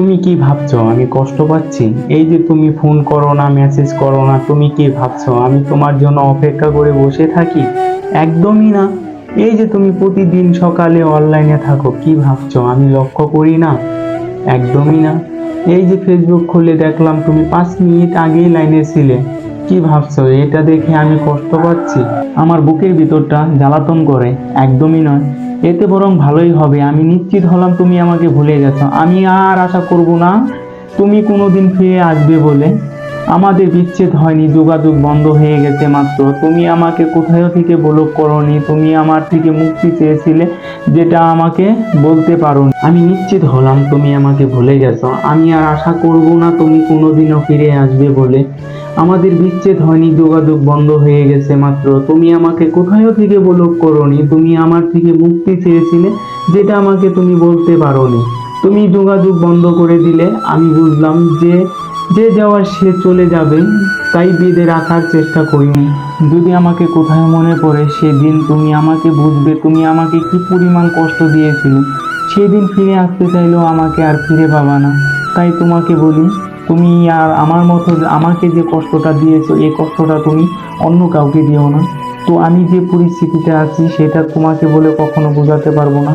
তুমি কি ভাবছ? আমি কষ্ট পাচ্ছি। এই যে তুমি ফোন করো না মেসেজ করো না, তুমি কি ভাবছ? আমি তোমার জন্য অপেক্ষা করে বসে থাকি? একদমই না। এই যে তুমি প্রতিদিন সকালে অনলাইনে থাকো, কি ভাবছ? আমি লক্ষ্য করি না। একদমই না। এই যে ফেসবুক খুলে দেখলাম, তুমি পাঁচ মিনিট আগেই লাইনে ছিলে। কি ভাবছ? এটা দেখে আমি কষ্ট পাচ্ছি। আমার বুকের ভিতরটা জ্বালাতন করে। একদমই নয়। এতে বরং ভালোই হবে। আমি নিশ্চিত হলাম তুমি আমাকে ভুলে গেছো। আমি আর আশা করব না তুমি কোনো দিন ফিরে আসবে বলে। আমাদের বিচ্ছেদ হয়নি, যোগাযোগ বন্ধ হয়ে গেছে মাত্র। তুমি আমাকে কোথাও থেকে বলক করনি? তুমি আমার থেকে মুক্তি চেয়েছিলে। যেটা আমাকে বলতে পারো আমি নিশ্চিত হলাম তুমি আমাকে ভুলে গেছো। আমি আর আশা করব না তুমি কোনোদিনও ফিরে আসবে বলে। আমাদের বিচ্ছেদ হয়নি, যোগাযোগ বন্ধ হয়ে গেছে মাত্র। তুমি আমাকে কোথায়ও থেকে ব্লক করনি তুমি আমার থেকে মুক্তি চেয়েছিলে, যেটা আমাকে তুমি বলতে পারোনি তুমি যোগাযোগ বন্ধ করে দিলে, আমি বুঝলাম যে যে যাওয়ার সে চলে যাবে, তাই বেঁধে রাখার চেষ্টা করিনি। যদি আমাকে কোথায় মনে পড়ে, সেদিন তুমি আমাকে বুঝবে, তুমি আমাকে কি পরিমাণ কষ্ট দিয়েছিলে। সেদিন ফিরে আসতে চাইলেও আমাকে আর ফিরে পাবা না। তাই তোমাকে বলি, তুমি আর আমার মতো আমাকে যে কষ্টটা দিয়েছ এই কষ্টটা তুমি অন্য কাউকে দিও না। তো আমি যে পরিস্থিতিতে আছি, সেটা তোমাকে বলে কখনো বোঝাতে পারব না।